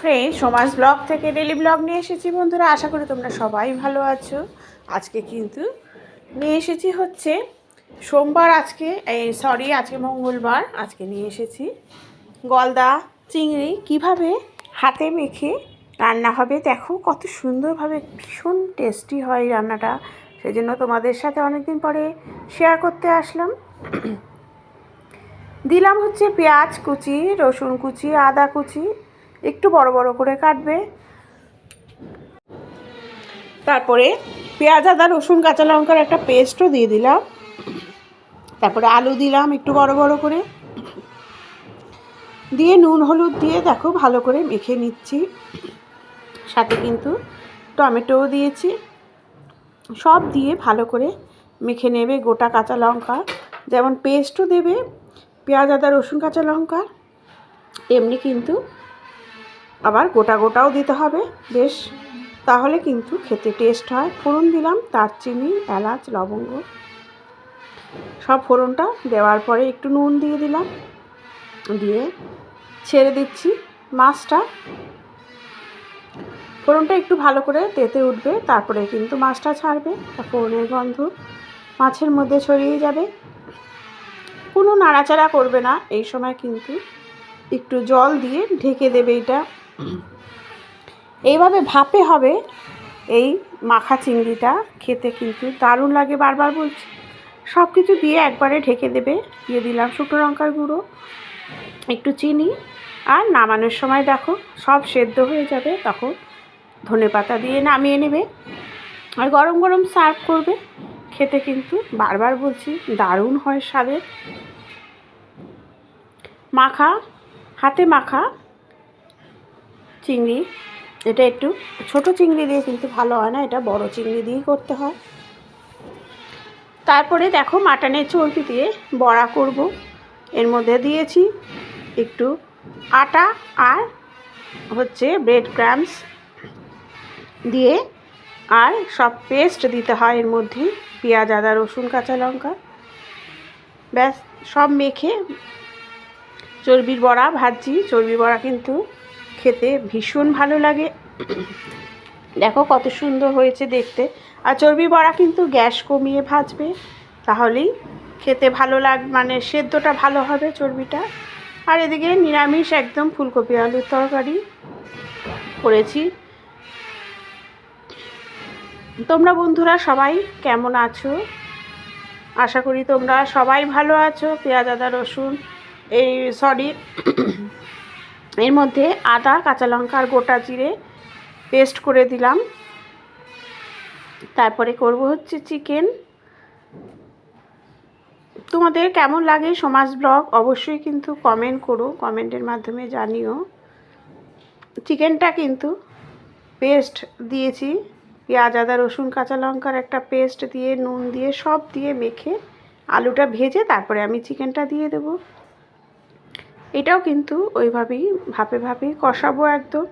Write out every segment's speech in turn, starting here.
Friend সমাজ blog থেকে daily blog নিয়ে এসেছি বন্ধুরা। আশা করি তোমরা সবাই ভালো আছো। আজকে কিন্তু নিয়ে এসেছি হচ্ছে সোমবার আজকে, এই সরি আজকে মঙ্গলবার আজকে নিয়ে এসেছি। গলদা, চিংড়ি, কীভাবে হাতে মেখে রান্না হবে দেখো, কত সুন্দরভাবে ভীষণ টেস্টি হয় রান্নাটা। সেই জন্য তোমাদের সাথে অনেকদিন পরে শেয়ার করতে আসলাম। দিলাম হচ্ছে পেঁয়াজ কুচি, রসুন কুচি, আদা কুচি একটু বড় বড় করে কাটবে। তারপরে পেঁয়াজ, আদা, রসুন, কাঁচা লঙ্কার একটা পেস্টও দিয়ে দিলাম। তারপরে আলু দিলাম একটু বড় বড় করে। দিয়ে নুন, হলুদ দিয়ে দেখো ভালো করে মেখে নিচ্ছি। সাথে কিন্তু টমেটোও দিয়েছি। সব দিয়ে ভালো করে মেখে নেবে গোটা কাঁচা লঙ্কা। যেমন পেস্টও দেবে পেঁয়াজ, আদা, রসুন, কাঁচা লঙ্কা তেমনি কিন্তু আবার গোটা গোটাও দিতে হবে, বেশ। তাহলে কিন্তু খেতে টেস্ট হয়। ফোড়ন দিলাম, দারচিনি, এলাচ, লবঙ্গ। সব ফোড়নটা দেওয়ার পরে একটু নুন দিয়ে দিলাম। দিয়ে ছেড়ে দিচ্ছি মাছটা। ফোড়নটা একটু ভালো করে তেতে উঠবে, তারপরে কিন্তু মাছটা ছাড়বে। তা ফোড়নের গন্ধ মাছের মধ্যে ছড়িয়ে যাবে। কোনো নাড়াচাড়া করবে না। এই সময় কিন্তু একটু জল দিয়ে ঢেকে দেবে এটা। এইভাবে ভাপে হবে এই মাখা চিংড়িটা, খেতে কিন্তু দারুণ লাগে বারবার বলছি। সব কিছু দিয়ে একবারে ঢেকে দেবে, দিয়ে দিলাম শুকনো লঙ্কার গুঁড়ো, একটু চিনি, আর নামানোর সময় দেখো সব সেদ্ধ হয়ে যাবে, তখন ধনে পাতা দিয়ে নামিয়ে নেবে। আর গরম গরম সার্ভ করবে, খেতে কিন্তু বারবার বলছি দারুণ হয় স্বাদের। মাখা, হাতে মাখা চিংড়ি, এটা একটু ছোট চিংড়ি দিয়ে কিন্তু ভালো হয় না, এটা বড় চিংড়ি দিয়েই করতে হয়। তারপরে দেখো মাটনের চর্বি দিয়ে বড়া করব। এর মধ্যে দিয়েছি একটু আটা আর হচ্ছে ব্রেড ক্রামস দিয়ে আর সব পেস্ট দিতে হয় এর মধ্যে, পেঁয়াজ, আদা, রসুন, কাঁচা লঙ্কা। ব্যাস, সব মেখে চর্বির বড়া ভাজছি চর্বি বড়া কিন্তু খেতে ভীষণ ভালো লাগে। দেখো কত সুন্দর হয়েছে দেখতে। আর চর্বি বড়া কিন্তু গ্যাস কমিয়ে ভাজবে, তাহলেই খেতে ভালো লাগ মানে সেদ্ধটা ভালো হবে চর্বিটা। আর এদিকে নিরামিষ একদম ফুলকপি আলুর তরকারি করেছি। তোমরা বন্ধুরা সবাই কেমন আছো? আশা করি তোমরা সবাই ভালো আছো। পেঁয়াজ, আদা, রসুন, এই সরি এর মধ্যে আদা, কাঁচা লঙ্কা আর গোটা জিরে পেস্ট করে দিলাম। তারপরে করব হচ্ছে চিকেন তোমাদের কেমন লাগে সমাজ ব্লগ? অবশ্যই কিন্তু কমেন্ট করো কমেন্টের মাধ্যমে জানিও। চিকেনটা কিন্তু পেস্ট দিয়েছি। পেঁয়াজ, আদা, রসুন, কাঁচা লঙ্কার একটা পেস্ট দিয়ে, নুন দিয়ে, সব দিয়ে মেখে আলুটা ভেজে তারপরে আমি চিকেনটা দিয়ে দেব। এটাও কিন্তু ওইভাবেই ভাপে ভাপে কষাবো একদম।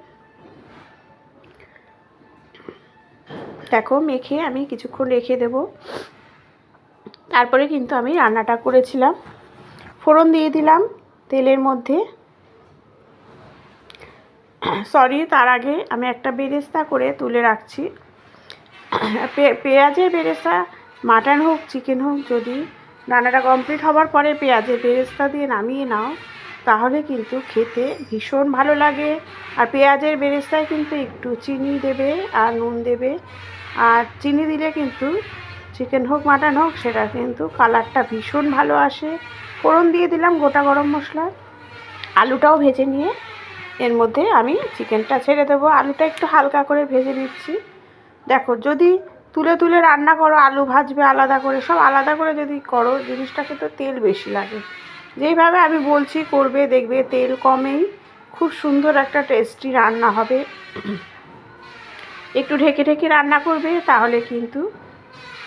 দেখো, মেখে আমি কিছুক্ষণ রেখে দেব। তারপরে কিন্তু আমি রান্নাটা করেছিলাম। ফোড়ন দিয়ে দিলাম তেলের মধ্যে। সরি, তার আগে আমি একটা বেরেস্তা করে তুলে রাখছি। পেঁয়াজের বেরেস্তা, মাটন হোক, চিকেন হোক, যদি রান্নাটা কমপ্লিট হবার পরে পেঁয়াজের বেরেস্তা দিয়ে নামিয়ে নাও। তাহলে কিন্তু খেতে ভীষণ ভালো লাগে। আর পেঁয়াজের বেরেস্তায় কিন্তু একটু চিনি দেবে আর নুন দেবে। আর চিনি দিলে কিন্তু চিকেন হোক মাটন হোক, সেটা কিন্তু কালারটা ভীষণ ভালো আসে। ফোড়ন দিয়ে দিলাম গোটা গরম মশলা। আলুটাও ভেজে নিয়ে এর মধ্যে আমি চিকেনটা ছেড়ে দেবো। আলুটা একটু হালকা করে ভেজে নিচ্ছি। দেখো, যদি তুলে তুলে রান্না করো, আলু ভাজবে আলাদা করে, সব আলাদা করে যদি করো, জিনিসটাকে তো তেল বেশি লাগে। যেইভাবে আমি বলছি, করবে, দেখবে, তেল কমেই। খুব সুন্দর একটা টেস্টি রান্না হবে। একটু ঢেকে ঢেকে রান্না করবে, তাহলে কিন্তু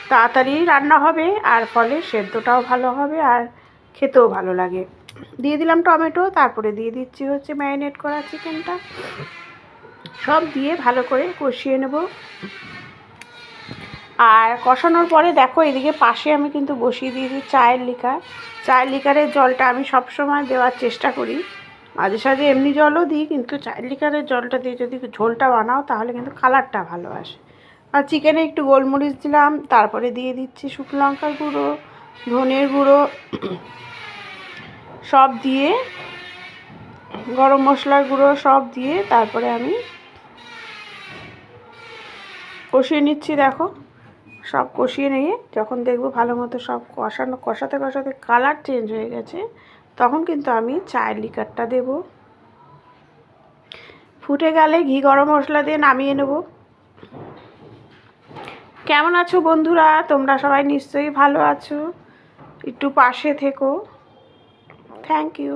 তাড়াতাড়ি রান্না হবে, আর ফলে সেদ্ধটাও ভালো হবে, আর খেতেও ভালো লাগে। দিয়ে দিলাম টমেটো, তারপরে দিয়ে দিচ্ছি হচ্ছে ম্যারিনেট করা চিকেনটা। সব দিয়ে ভালো করে কষিয়ে নেব। আর কষানোর পরে দেখো, এদিকে পাশে আমি কিন্তু বসিয়ে দিয়েছি চায়ের লিকার। চায়ের লিকারের জলটা আমি সবসময় দেওয়ার চেষ্টা করি। মাঝে সাঝে এমনি জলও দিই, কিন্তু চায়ের লিকারের জলটা দিয়ে যদি ঝোলটা বানাও, তাহলে কিন্তু কালারটা ভালো আসে। আর চিকেনে একটু গোলমরিচ দিলাম, তারপরে দিয়ে দিচ্ছি শুকনো লঙ্কার গুঁড়ো, ধনের গুঁড়ো, সব দিয়ে, গরম মশলার গুঁড়ো সব দিয়ে তারপরে আমি কষিয়ে নিচ্ছি, দেখো। সব কষিয়ে নিয়ে যখন দেখব ভালো মতো সব কষানো, কষাতে কষাতে কালার চেঞ্জ হয়ে গেছে, তখন কিন্তু আমি চায়ের লিকারটা দেব। ফুটে গেলে ঘি গরম মশলা দিয়ে নামিয়ে নেব। কেমন আছো বন্ধুরা? তোমরা সবাই নিশ্চয়ই ভালো আছো। একটু পাশে থেকো। Thank you